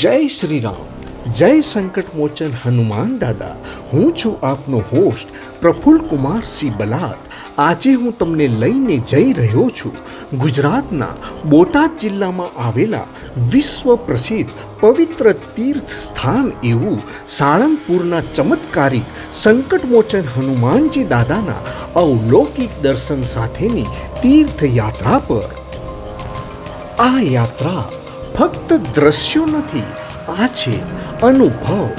જય શ્રી રામ જય સંકટ મોચન હનુમાન દાદા. હું છું આપનો હોસ્ટ પ્રફુલ્લ કુમાર સિંહ બલાત. આજે હું તમને લઈને જઈ રહ્યો છું ગુજરાતના બોટાદ જિલ્લામાં આવેલા વિશ્વ પ્રસિદ્ધ પવિત્ર તીર્થ સ્થાન એવું સાળંગપુરના ચમત્કારિક સંકટમોચન હનુમાનજી દાદાના અવલૌકિક દર્શન સાથેની તીર્થયાત્રા પર. આ યાત્રા ફક્ત દ્રશ્યો નથી, આ છે અનુભવ,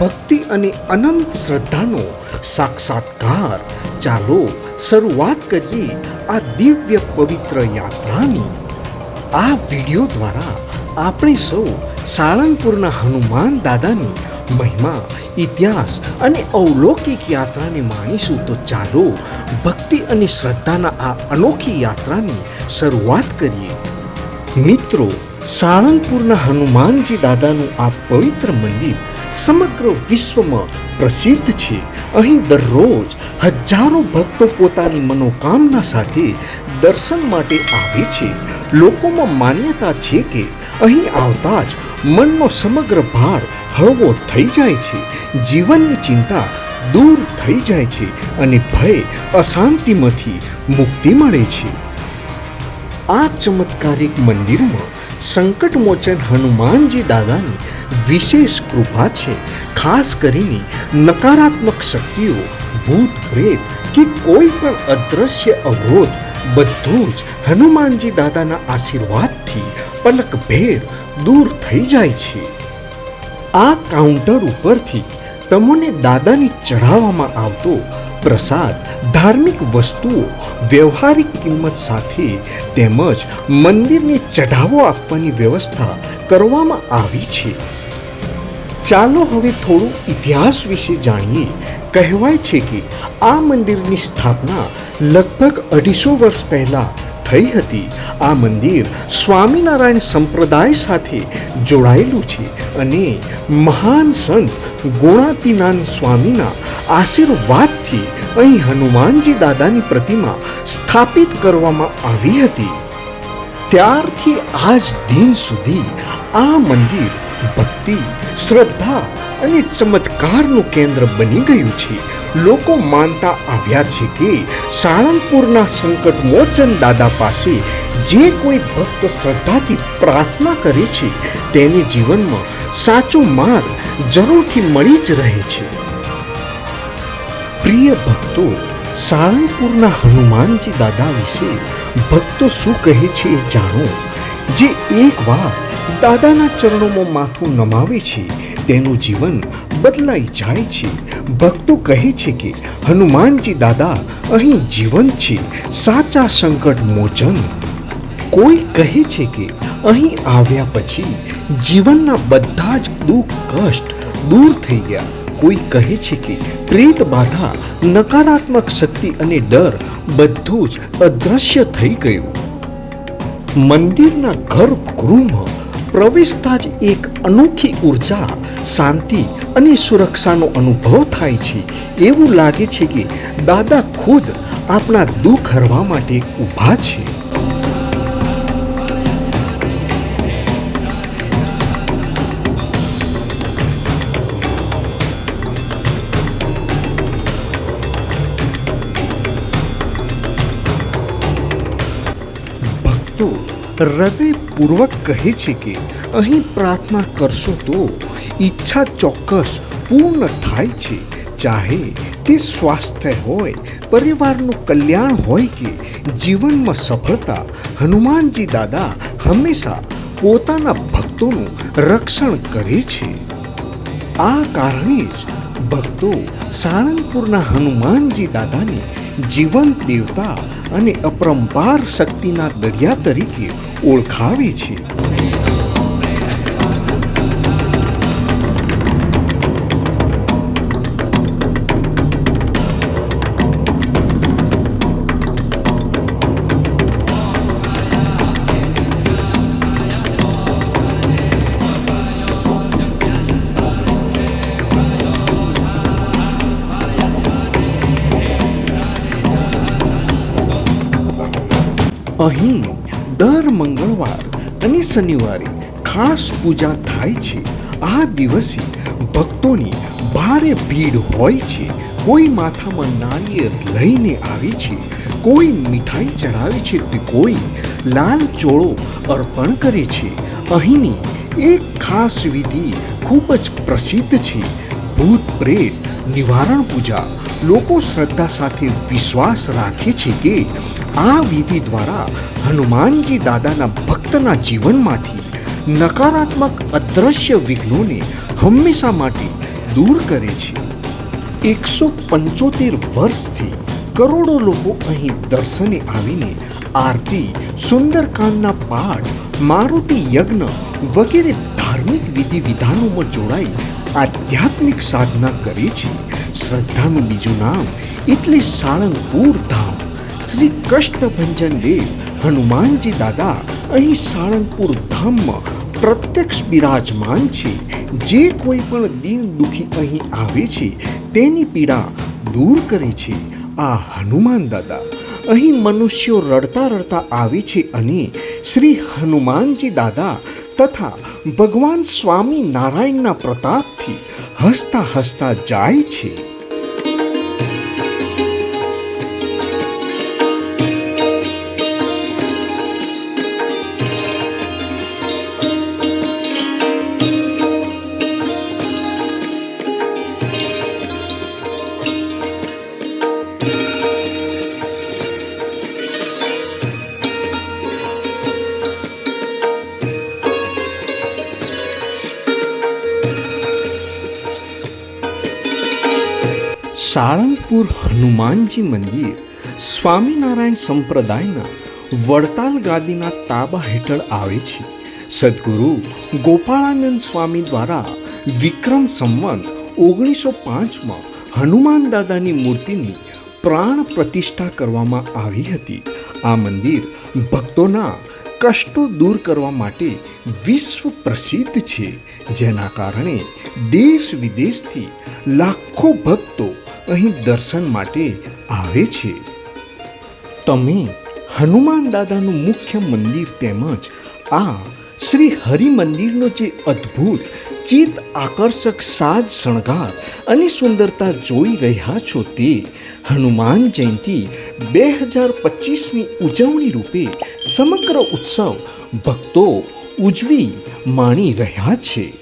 ભક્તિ અને અનંત શ્રદ્ધાનો સાક્ષાત્કાર. ચાલો શરૂઆત કરીએ આ દિવ્ય પવિત્ર યાત્રાની. આ વિડિયો દ્વારા આપણે સૌ સાળંગપુરના હનુમાન દાદાની મહિમા, ઇતિહાસ અને અવલૌકિક યાત્રાને માણીશું. તો ચાલો ભક્તિ અને શ્રદ્ધાના આ અનોખી યાત્રાની શરૂઆત કરીએ. મિત્રો સાળંગપુરના હનુમાનજી દાદાનું આ પવિત્ર મંદિર સમગ્ર વિશ્વમાં પ્રસિદ્ધ છે. અહીં દરરોજ હજારો ભક્તો પોતાની મનોકામના સાથે દર્શન માટે આવે છે. લોકોમાં માન્યતા છે કે અહીં આવતા જ મનનો સમગ્ર ભાર હળવો થઈ જાય છે. જીવનની ચિંતા દૂર થઈ જાય છે અને ભય અશાંતિમાંથી મુક્તિ મળે છે. આ ચમત્કારિક મંદિરમાં સંકટમોચન હનુમાનજી દાદાની વિશેષ કૃપા છે. ખાસ કરીને નકારાત્મક શક્તિઓ, ભૂત પ્રેત કે કોઈ પણ અદ્રશ્ય અવરોધ, બધું જ હનુમાનજી દાદાના આશીર્વાદથી પલકભેર દૂર થઈ જાય છે. આ કાઉન્ટર ઉપરથી તમને દાદાને ચઢાવવામાં આવતો પ્રસાદ, ધાર્મિક વસ્તુઓ, વ્યવહારિક કિંમત સાથે તેમજ મંદિરને ચઢાવો આપવાની વ્યવસ્થા કરવામાં આવી છે. ચાલો હવે થોડું ઇતિહાસ વિશે જાણીએ. કહેવાય છે કે આ મંદિરની સ્થાપના લગભગ અઢીસો વર્ષ પહેલા થઈ હતી. આ મંદિર સ્વામિનારાયણ સંપ્રદાય સાથે જોડાયેલું છે અને મહાન સંત ગુણાતીનાન સ્વામીના આશીર્વાદથી અહીં હનુમાનજી દાદાની પ્રતિમા સ્થાપિત કરવામાં આવી હતી. ત્યારથી આજ દિન સુધી આ મંદિર ભક્તિ, શ્રદ્ધા અને ચમત્કારનું કેન્દ્ર બની ગયું છે. લોકો માનતા આવ્યા છે કે સાળંગપુરના સંકટ મોચન દાદા પાસે જે કોઈ ભક્ત શ્રદ્ધાથી પ્રાર્થના કરે છે, તેને જીવનમાં સાચો માર્ગ જરૂરથી મળી જ રહે છે. પ્રિય ભક્તો, સાળંગપુરના હનુમાનજી દાદા વિશે ભક્તો શું કહે છે એ જાણો. જે એકવાર દાદાના ચરણોમાં માથું નમાવે છે, તેનું જીવન બદલાઈ જાય છે. ભક્તો કહે છે કે, હનુમાનજી દાદા, અહીં જીવન છે. સાચા સંકટ મોચન કોઈ કહે છે કે, અહીં આવ્યા પછી જીવનના બધા જ દુઃખ, કષ્ટ દૂર થઈ ગયા. કોઈ કહે છે કે, પ્રેત બાધા, નકારાત્મક શક્તિ અને ડર બધું જ અદ્રશ્ય થઈ ગયું. મંદિરના ગર્ભગૃહમાં પ્રવેશતા જ એક અનોખી ઊર્જા, શાંતિ અને સુરક્ષાનો અનુભવ થાય છે. એવું લાગે છે કે દાદા ખુદ આપણા દુઃખ હરવા માટે ઊભા છે. ભક્તો હૃદયપૂર્વક કહે છે કે, અહીં પ્રાર્થના કરશો તો ઈચ્છા ચોક્કસ પૂર્ણ થાય છે. ચાહે તે સ્વાસ્થ્ય હોય, પરિવારનું કલ્યાણ હોય કે જીવનમાં સફળતા, હનુમાનજી દાદા હંમેશા પોતાના ભક્તોનું રક્ષણ કરે છે. આ કારણે જ ભક્તો સાળંગપુરના હનુમાનજી દાદાને જીવંત દેવતા અને અપરંપાર શક્તિના દરિયા તરીકે ઓળખાવે છે. અહીં દર મંગળવાર અને શનિવારે ખાસ પૂજા થાય છે. આ દિવસે ભક્તોની ભારે ભીડ હોય છે. કોઈ માથામાં નાળિયેર લઈને આવે છે. કોઈ મીઠાઈ ચડાવે છે તો કોઈ લાલ ચોળો અર્પણ કરે છે. અહીંની એક ખાસ વિધિ ખૂબ જ પ્રસિદ્ધ છે. ભૂત પ્રેત, નિવારણ પૂજા લોકો શ્રદ્ધા સાથે વિશ્વાસ રાખે છે કે આ વિધિ દ્વારા હનુમાનજી દાદાના ભક્તના જીવનમાંથી નકારાત્મક અદ્રશ્ય વિઘ્નોને હંમેશા માટે દૂર કરે છે. એકસો પંચોતેર વર્ષથી કરોડો લોકો અહીં દર્શને આવીને આરતી, સુંદરકાંડના પાઠ, મારુતિ યજ્ઞ વગેરે ધાર્મિક વિધિ વિધાનોમાં જોડાઈ આધ્યાત્મિક સાધના કરે છે. શ્રદ્ધાનું બીજું નામ એટલે સાળંગપુર ધામ. શ્રી કષ્ટભંજન દેવ હનુમાનજી દાદા અહીં સાળંગપુર ધામમાં પ્રત્યક્ષ બિરાજમાન છે. જે કોઈ પણ દિન દુખી અહીં આવે છે, તેની પીડા દૂર કરે છે. આ હનુમાન દાદા અહીં મનુષ્યો રડતા રડતા આવે છે અને શ્રી હનુમાનજી દાદા તથા ભગવાન સ્વામી નારાયણના પ્રતાપથી હસતા હસતા જાય છે. સાળંગપુર હનુમાનજી મંદિર, સ્વામિનારાયણ સંપ્રદાયના વડતાલ ગાદીના તાબા હેઠળ આવે છે. સદગુરુ ગોપાળાનંદ સ્વામી દ્વારા વિક્રમ સંવંત ઓગણીસો પાંચમાં હનુમાન દાદાની મૂર્તિની પ્રાણ પ્રતિષ્ઠા કરવામાં આવી હતી. આ મંદિર ભક્તોના કષ્ટો દૂર કરવા માટે વિશ્વ પ્રસિદ્ધ છે. જેના કારણે દેશ વિદેશથી લાખો ભક્તો અહીં દર્શન માટે આવે છે. તમે હનુમાન દાદાનું મુખ્ય મંદિર તેમજ આ શ્રી હરિ મંદિરનો જે અદ્ભુત, ચિત્ત આકર્ષક સાજ શણગાર અને સુંદરતા જોઈ રહ્યા છો તે હનુમાન જયંતી બે હજાર પચીસની ઉજવણી રૂપે સમગ્ર ઉત્સવ ભક્તો ઉજવી માણી રહ્યા છે.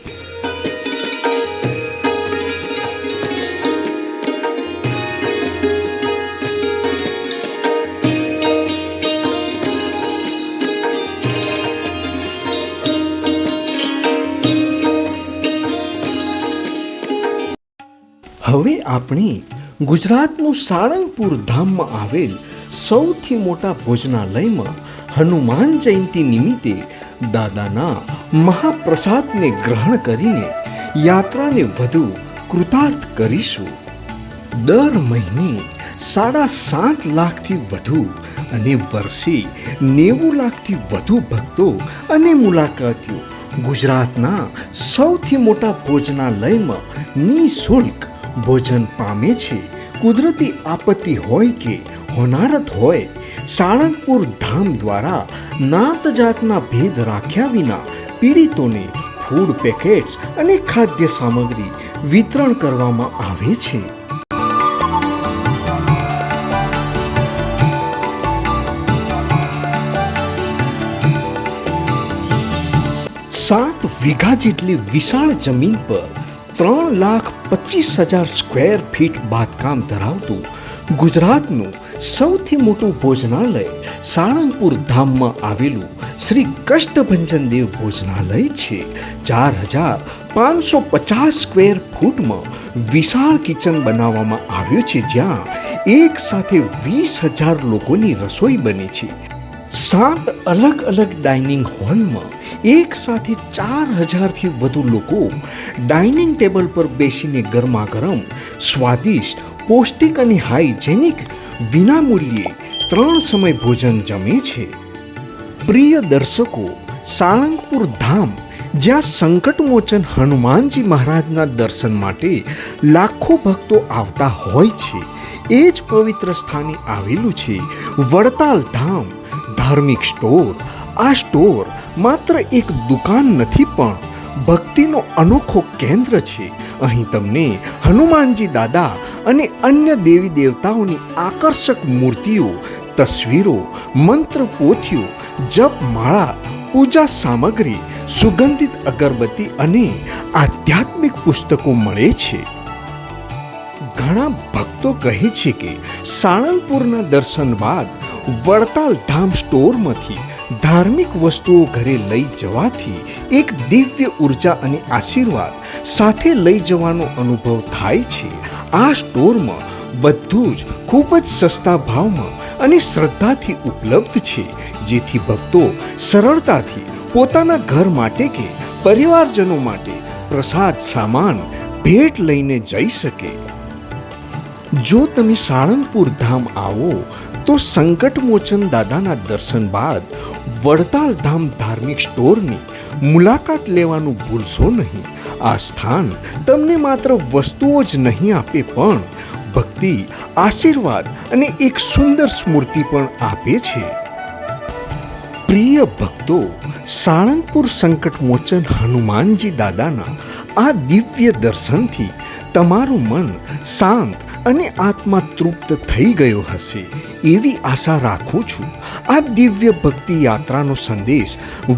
હવે આપણે ગુજરાતનું સાળંગપુર ધામમાં આવેલ સૌથી મોટા ભોજનાલયમાં હનુમાન જયંતિ નિમિત્તે દાદાના મહાપ્રસાદને ગ્રહણ કરીને યાત્રાને વધુ કૃતાર્થ કરીશું. દર મહિને સાડા સાત લાખથી વધુ અને વર્ષે નેવું લાખથી વધુ ભક્તો અને મુલાકાતીઓ ગુજરાતના સૌથી મોટા ભોજનાલયમાં નિઃશુલ્ક ભોજન પામે છે, કુદરતી આપત્તિ હોય કે હોનારત હોય, સાળંગપુર ધામ દ્વારા નાત જાતના ભેદ રાખ્યા વિના પીડિતોને ફૂડ પેકેટ્સ અને ખાદ્ય સામગ્રી વિતરણ કરવામાં આવે છે. સાત વીઘા જેટલી વિશાળ જમીન પર ત્રણ લાખ પચીસ હજાર સ્ક્વેર ફીટ બાંધકામ ધરાવતું ગુજરાતનું સૌથી મોટું ભોજનાલય સાળંગપુર ધામમાં આવેલું શ્રી કષ્ટભંજન દેવ ભોજનાલય છે. ચાર હજાર પાંચસો પચાસ સ્ક્વેર ફૂટમાં વિશાળ કિચન બનાવવામાં આવ્યું છે, જ્યાં એક સાથે વીસ હજાર લોકોની રસોઈ બને છે. સાત અલગ અલગ ડાઇનિંગ હોલમાં એક સાથે ચાર હજારથી વધુ લોકો ડાઇનિંગ ટેબલ પર બેસીને ગરમા ગરમ સ્વાદિષ્ટ, પૌષ્ટિક અને હાઇજેનિક વિનામૂલ્યે ત્રણ સમય ભોજન જમે છે. પ્રિય દર્શકો, સાળંગપુર ધામ, જ્યાં સંકટમોચન હનુમાનજી મહારાજના દર્શન માટે લાખો ભક્તો આવતા હોય છે, એ જ પવિત્ર સ્થાને આવેલું છે વડતાલ ધામ, ધાર્મિક સ્ટોર આ સ્ટોર માત્ર એક દુકાન નથી પણ ભક્તિનો અનોખો કેન્દ્ર છે. અહીં તમને હનુમાનજી દાદા અને અન્ય દેવી દેવતાઓની આકર્ષક મૂર્તિઓ, તસવીરો, મંત્ર પોથીઓ, જપમાળા, પૂજા સામગ્રી, સુગંધિત અગરબત્તી અને આધ્યાત્મિક પુસ્તકો મળે છે. ઘણા ભક્તો કહે છે કે સાળંગપુરના દર્શન બાદ વડતાલ ધામ સ્ટોરમાંથી ધાર્મિક વસ્તુઓ ઘરે લઈ જવાથી એક દિવ્ય ઊર્જા અને આશીર્વાદ સાથે લઈ જવાનો અનુભવ થાય છે. આ સ્ટોરમાં બધું જ ખૂબ જ સસ્તા ભાવમાં અને શ્રદ્ધાથી ઉપલબ્ધ છે. જેથી ભક્તો સરળતાથી પોતાના ઘર માટે કે પરિવારજનો માટે પ્રસાદ સામાન ભેટ લઈને જઈ શકે. જો તમે સાળંગપુર ધામ આવો, તો સંકટમોચન દાદાના દર્શન બાદ વડતાલ ધામ ધાર્મિક સ્ટોરની મુલાકાત લેવાનું ભૂલશો નહીં. આ સ્થાન તમને માત્ર વસ્તુઓ જ નહીં આપે, પણ ભક્તિ, આશીર્વાદ અને એક સુંદર સ્મૃતિ પણ આપે છે. પ્રિય ભક્તો, સાળંગપુર સંકટમોચન હનુમાનજી દાદાના આ દિવ્ય દર્શનથી તમારું મન શાંત અને આત્મા તૃપ્ત થઈ ગયો હશે એવી આશા રાખું છું. આ દિવ્ય ભક્તિ યાત્રાનો સંદેશ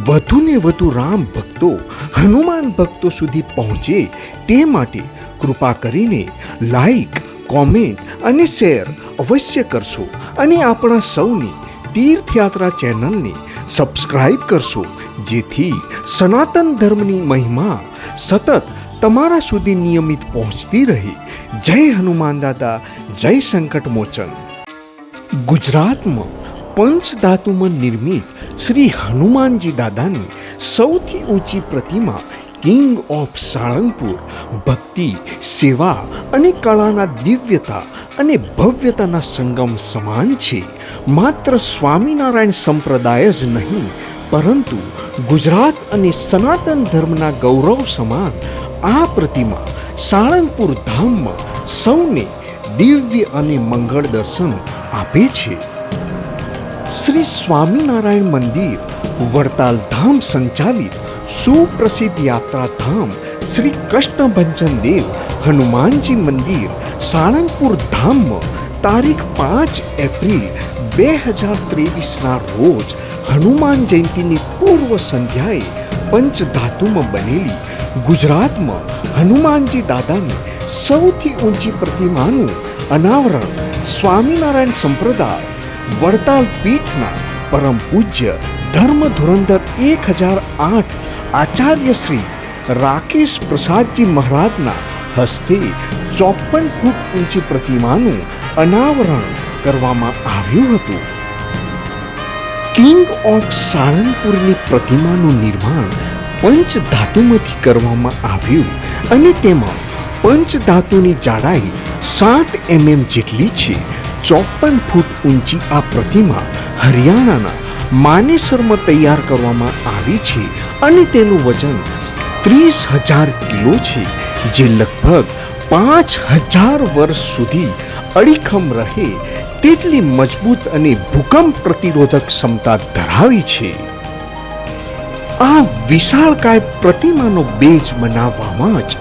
વધુને વધુ રામ ભક્તો, હનુમાન ભક્તો સુધી પહોંચે તે માટે કૃપા કરીને લાઈક કોમેન્ટ અને શેર અવશ્ય કરશો અને આપણા સૌની તીર્થયાત્રા ચેનલને સબસ્ક્રાઇબ કરશો, જેથી સનાતન ધર્મની મહિમા સતત તમારા સુધી નિયમિત પહોંચતી રહે. જય હનુમાન દાદા, જય સંકટ મોચન. ગુજરાતમાં પંચધાતુમાં નિર્મિત શ્રી હનુમાનજી દાદાની સૌથી ઊંચી પ્રતિમા કિંગ ઓફ સાળંગપુર. ભક્તિ, સેવા અને કળાના દિવ્યતા અને ભવ્યતાના સંગમ સમાન છે. માત્ર સ્વામિનારાયણ સંપ્રદાય જ નહીં, પરંતુ ગુજરાત અને સનાતન ધર્મના ગૌરવ સમાન આ પ્રતિમા સાળંગપુર ધામમાં સૌને દિવ્ય અને મંગળ દર્શન આપે છે. શ્રી સ્વામિનારાયણ મંદિર, વડતાલ ધામ સંચાલિત સુપ્રસિદ્ધ યાત્રાધામ શ્રી કૃષ્ણભંજન દેવ હનુમાનજી મંદિર સાળંગપુર ધામમાં તારીખ પાંચ એપ્રિલ બે હજાર ત્રેવીસના રોજ હનુમાન જયંતીની પૂર્વ સંધ્યાએ પંચધાતુમાં બનેલી ગુજરાતમાં હનુમાનજી દાદાની સૌથી ઊંચી પ્રતિમાનું અનાવરણ સ્વામિનારાયણ સંપ્રદાય વડતાલ પીઠના પરમ પૂજ્ય ધર્મ ધુરંધર એક હજાર આઠ આચાર્ય શ્રી રાકેશ પ્રસાદજી મહારાજના હસ્તે ચોપન ફૂટ ઊંચી પ્રતિમાનું અનાવરણ કરવામાં આવ્યું હતું. કિંગ ઓફ સાળંગપુરની પ્રતિમાનું નિર્માણ પંચધાતુમાંથી કરવામાં આવ્યું અને તેમાં પંચ ધાતુની જાડાઈ સાત એમએમ જેટલી છે. ચોપન ફૂટ ઊંચી આ પ્રતિમા હરિયાણાના માનેસરમાં તૈયાર કરવામાં આવી છે અને તેનું વજન ત્રીસ હજાર કિલો છે, જે લગભગ પાંચ હજાર વર્ષ સુધી અડીખમ રહે તેટલી મજબૂત અને ભૂકંપ પ્રતિરોધક ક્ષમતા ધરાવી છે. આ વિશાળકાય પ્રતિમાનો બેજ બનાવવામાં જ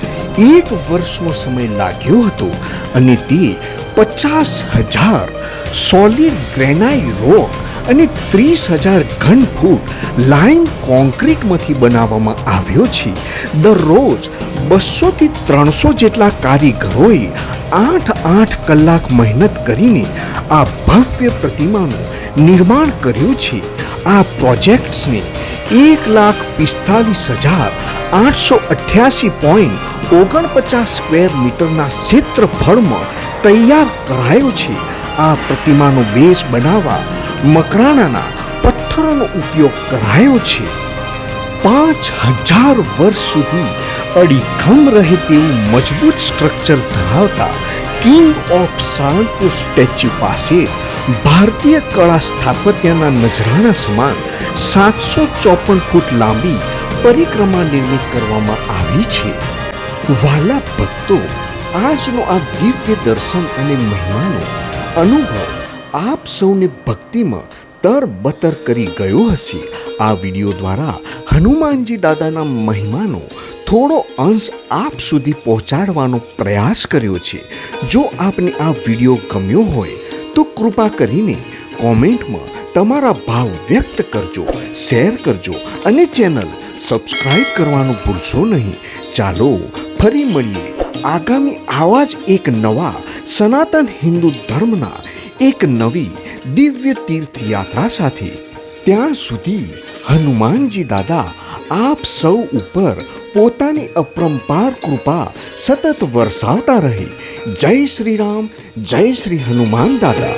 એક વર્ષનો સમય લાગ્યો હતો અને તે પચાસ હજાર સોલિડ ગ્રેનાઇટ રોક અને ત્રીસ હજાર ઘન ફૂટ લાઈમ કોન્ક્રીટમાંથી બનાવવામાં આવ્યો છે. દરરોજ બસોથી ત્રણસો જેટલા કારીગરોએ આઠ આઠ કલાક મહેનત કરીને આ ભવ્ય પ્રતિમાનું નિર્માણ કર્યું છે. આ પ્રોજેક્ટ્સને એક લાખ પિસ્તાલીસ હજાર આઠસો અઠ્યાસી પોઈન્ટ ઓગણપચાસ સ્ક્વેર મીટરના ક્ષેત્રફળમાં તૈયાર કરાયો છે. આ પ્રતિમાનો બેઝ બનાવવા મકરાણાના પથ્થરોનો ઉપયોગ કરાયો છે. પાંચ હજાર વર્ષ સુધી અડીખમ રહે તેવું મજબૂત સ્ટ્રક્ચર ધરાવતા કિંગ ઓફ સાળંગપુર સ્ટેચ્યુ પાસે જ ભારતીય કળા સ્થાપત્યના નજરાણા સમાન સાતસો ચોપન ફૂટ લાંબી પરિક્રમા નિર્મિત કરવામાં આવી છે. વાલા ભક્તો આજનો આ દિવ્ય દર્શન અને મહિમાનો અનુભવ આપ સૌને ભક્તિમાં તરબતર કરી ગયો હશે. આ વીડિયો દ્વારા હનુમાનજી દાદાના મહિમાનો થોડો અંશ આપ સુધી પહોંચાડવાનો પ્રયાસ કર્યો છે. જો આપને આ વીડિયો ગમ્યો હોય તો કૃપા કરીને કોમેન્ટમાં તમારા ભાવ વ્યક્ત કરજો, શેર કરજો અને ચેનલ સબસ્ક્રાઇબ કરવાનું ભૂલશો નહીં. ચાલો ફરી મળીએ. આગામી આવા જ એક નવા સનાતન હિન્દુ ધર્મના એક નવી દિવ્ય તીર્થયાત્રા સાથે. ત્યાં સુધી હનુમાનજી દાદા આપ સૌ ઉપર પોતાની અપરંપાર કૃપા સતત વરસાવતા રહે. જય શ્રી રામ જય શ્રી હનુમાન દાદા.